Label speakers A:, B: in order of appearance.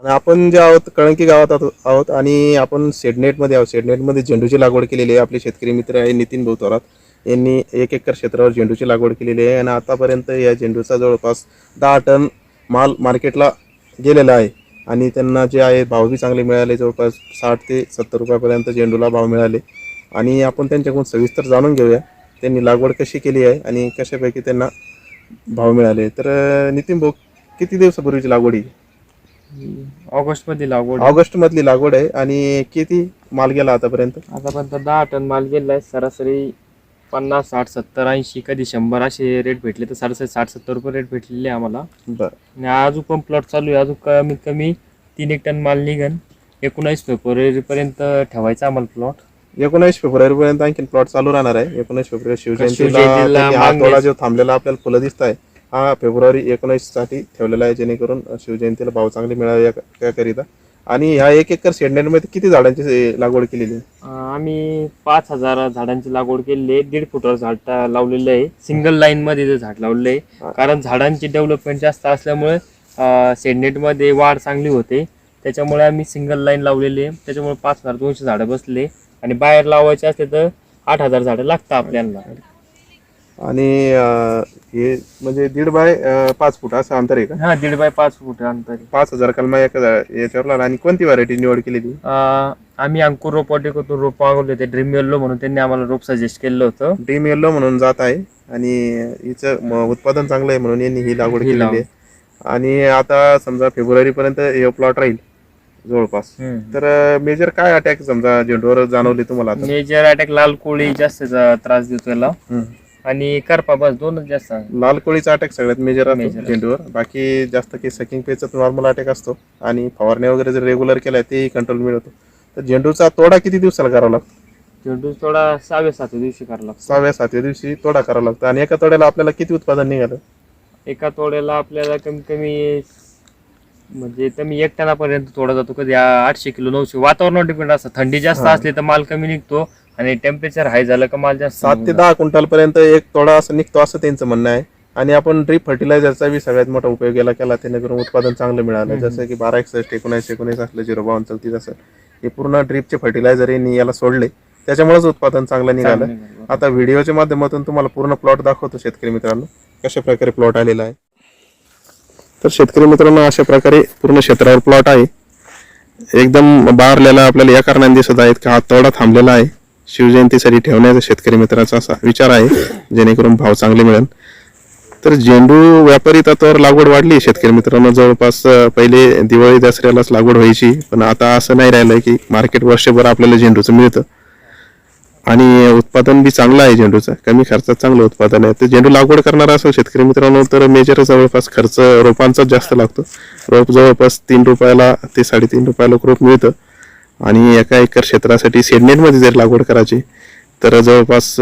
A: आणि आपण जे आहोत कळंकी गावात आहोत आणि आपण सेडनेटमध्ये आहोत. सेडनेटमध्ये झेंडूची लागवड केलेली आहे. आपले शेतकरी मित्र आहे नितीन भाऊ थोरात. यांनी एक एकर क्षेत्रावर झेंडूची लागवड केलेली आहे आणि आतापर्यंत या झेंडूचा जवळपास दहा टन माल मार्केटला गेलेला आहे. आणि त्यांना जे आहे भावबी चांगले मिळाले. जवळपास साठ ते सत्तर रुपयापर्यंत झेंडूला भाव मिळाले. आणि आपण त्यांच्याकडून सविस्तर जाणून घेऊया त्यांनी लागवड कशी केली आहे आणि कशापैकी त्यांना भाव मिळाले. तर नितीन भाऊ किती दिवसापूर्वीची लागवड ही?
B: ऑगस्टमध्ये लागवड
A: ऑगस्ट मधली लागवड आहे. आणि किती माल गेला आतापर्यंत?
B: आतापर्यंत दहा टन माल गेलाय सरासरी पन्नास साठ सत्तर ऐंशी कधी शंभर असे रेट भेटले तर सरासरी साठ सत्तर रुपये रेट भेटलेले आम्हाला.
A: बर.
B: आणि अजून पण प्लॉट चालू आहे. अजून कमीत कमी तीन एक टन माल निघन. एकोणावीस फेब्रुवारी पर्यंत ठेवायचा आम्हाला प्लॉट
A: एकोणीस फेब्रुवारी पर्यंत आणखी प्लॉट चालू राहणार आहे. एकोणीस फेब्रुवारी शिवजयंतीला
B: शिवजयंतीला
A: त्यांनी हा
B: मागणी-
A: तोडा जो थांबलेला आपल्याला फुलं दिसत आहे हा फेब्रुवारी एकोणीससाठी ठेवलेला आहे जेणेकरून शिवजयंतीला भाव चांगले मिळावे या- त्याकरिता. आणि ह्या एक एकर शेडनेटमध्ये किती झाडांची लागवड केलेली आहे?
B: अं, आम्ही पाच हजार झाडांची लागवड केलेली आहे. दीड फुटावर झाड टा- लावलेलं आहे. सिंगल लाईन मध्ये ते झाड लावलेलं आहे. कारण झाडांची डेव्हलपमेंट जास्त असल्यामुळे सेडनेटमध्ये वाढ चांगली होते. त्याच्यामुळे आम्ही सिंगल लाईन लावलेली आहे. त्याच्यामुळे पाच हजार दोनशे झाडं बसले. आणि बाहेर लावायचे असले तर आठ हजार झाडं लागतात आपल्याला.
A: आणि अं, हे म्हणजे दीड बाय अं, पाच फूट असं अंतर आहे का?
B: हा दीड बाय पाच फूट अंतर आहे.
A: पाच हजार कलमा एका झा- याच्यावर लावला. आणि कोणती व्हरायटी निवड केलेली
B: अं, आम्ही अंकुर रोपवाटिकेतून रोप मागवले होते. ड्रीम येल्लो म्हणून त्यांनी आम्हाला रोप सजेस्ट केलं होतं.
A: ड्रीम येल्लो म्हणून जात आहे. आणि हिचं म- उत्पादन चांगलं आहे म्हणून यांनी ही लागवड केलेली आहे. आणि आता समजा फेब्रुवारी पर्यंत हे प्लॉट राहील जवळपास. तर मेजर काय अटॅक समजा झेंडूवर जाणवले तुम्हाला आता?
B: मेजर अटॅक लाल कोळी जास्त जा- त्रास देतो याला
A: हम्म.
B: आणि करपा बस दोनच जास्त
A: लाल कोळीचा अटॅक सगळ्यात मेजर असतो
B: Major.
A: झेंडूवर बाकी जास्त की सकिंग पेचा नॉर्मल अटॅक असतो. आणि फवारण्या वगैरे जर रेग्युलर केल्या तेही कंट्रोल मिळतो तर झेंडूचा तोडा किती दिवसाला करावा लागतो?
B: झेंडू थोडा सहाव्या सातव्या दिवशी करावा लागतो.
A: सहाव्या सातव्या दिवशी तोडा करावा लागतो. आणि एका तोड्याला आपल्याला किती उत्पादन निघालं?
B: एका तोड्याला आपल्याला कमी कमी म्हणजे कमी एक टनापर्यंत तोडा जातो. कधी आ- आठशे किलो नऊशे. वातावरणावर डिपेंड असतं. थंडी जास्त
A: हा.
B: असली तर माल कमी निघतो. आणि टेम्परेचर हाय झालं का माल जास्त
A: सात ते दहा क्विंटल पर्यंत एक तोडा असं निघतो असं त्यांचं म्हणणं आहे. आणि आपण ड्रीप फर्टिलायझरचा बी सगळ्यात मोठा उपयोग याला केला. जेणेकरून उत्पादन चांगलं मिळालं. जसं की बारा एकसष्ट एकोणीस एकोणीस असलं झिरो बावन्न चौतीस असं. हे पूर्ण ड्रीपचे फर्टिलायझर यांनी याला सोडले. त्याच्यामुळेच उत्पादन चांगलं निघालं. आता व्हिडिओच्या माध्यमातून तुम्हाला पूर्ण प्लॉट दाखवतो शेतकरी मित्रांनो. कशा प्रकारे प्लॉट आलेला आहे. तर शेतकरी मित्रांनो अशा प्रकारे पूर्ण क्षेत्रावर प्लॉट आहे. एकदम बारलेला आपल्याला या कारणाने दिसत आहेत का हा तोडा थांबलेला आहे. शिवजयंतीसाठी ठेवण्याचा शेतकरी मित्राचा असा विचार आहे जेणेकरून भाव चांगले मिळेल. तर झेंडू व्यापारी तत्वावर लागवड वाढली शेतकरी मित्रांनो. जवळपास पहिले दिवाळी दसऱ्यालाच लागवड व्हायची पण आता असं नाही राहिलं की मार्केट वर्षभर आपल्याला झेंडूचं मिळतं. आणि उत्पादन बी चांगलं आहे झेंडूचं कमी खर्चात चांगलं उत्पादन आहे. तर झेंडू लागवड करणारा असेल शेतकरी मित्रांनो तर मेजर जवळपास खर्च रोपांचाच जास्त लागतो. रोप जवळपास तीन रुपयाला ते साडेतीन रुपयाला रोप मिळतं. आणि एका एकर क्षेत्रासाठी सेडनेटमध्ये जर लागवड करायची तर जवळपास